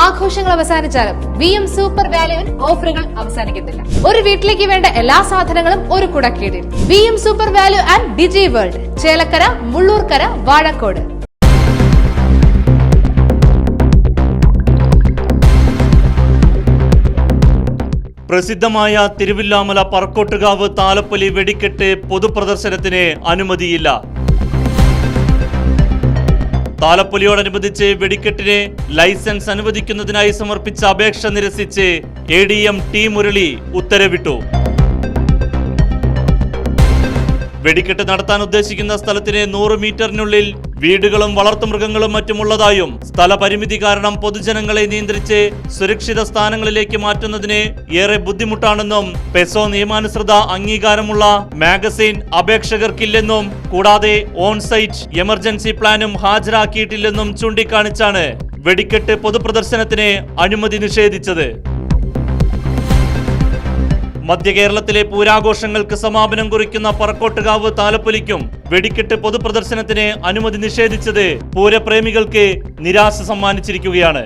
ആഘോഷങ്ങൾ അവസാനിച്ചാലും V M super വാല്യുവിൽ ഓഫറുകൾ അവസാനിക്കുന്നില്ല ഒരു വീട്ടിലേക്ക് വേണ്ട എല്ലാ സാധനങ്ങളും ഒരു കുടക്കീടിൽ V M super value and digi world Chelakkara Mullurkara Vazhakkode. പ്രസിദ്ധമായ തിരുവില്ലാമല വെടിക്കെട്ട് പൊതുപ്രദർശനത്തിന് അനുമതിയില്ല. താലപ്പൊലിയോടനുബന്ധിച്ച് വെടിക്കെട്ടിന് ലൈസൻസ് അനുവദിക്കുന്നതിനായി സമർപ്പിച്ച അപേക്ഷ നിരസിച്ച് A D M T Murali ഉത്തരവിട്ടു വെടിക്കെട്ട് നടത്താൻ ഉദ്ദേശിക്കുന്ന സ്ഥലത്തിന് നൂറ് മീറ്ററിനുള്ളിൽ വീടുകളും വളർത്തുമൃഗങ്ങളും മറ്റുമുള്ളതായും സ്ഥലപരിമിതി കാരണം പൊതുജനങ്ങളെ നിയന്ത്രിച്ച് സുരക്ഷിത സ്ഥാനങ്ങളിലേക്ക് മാറ്റുന്നതിന് ഏറെ ബുദ്ധിമുട്ടാണെന്നും പെസോ നിയമാനുസൃത അംഗീകാരമുള്ള മാഗസിൻ അപേക്ഷകർക്കില്ലെന്നും കൂടാതെ ഓൺസൈറ്റ് എമർജൻസി പ്ലാനും ഹാജരാക്കിയിട്ടില്ലെന്നും ചൂണ്ടിക്കാണിച്ചാണ് വെടിക്കെട്ട് പൊതുപ്രദർശനത്തിന് അനുമതി നിഷേധിച്ചത്. മധ്യ കേരളത്തിലെ പൂരാഘോഷങ്ങൾക്ക് സമാപനം കുറിക്കുന്ന പറക്കോട്ടുകാവ് താലപ്പൊലിക്കും വെടിക്കെട്ട് പൊതുപ്രദർശനത്തിന് അനുമതി നിഷേധിച്ചത് പൂരപ്രേമികൾക്ക് നിരാശ സമ്മാനിച്ചിരിക്കുകയാണ്.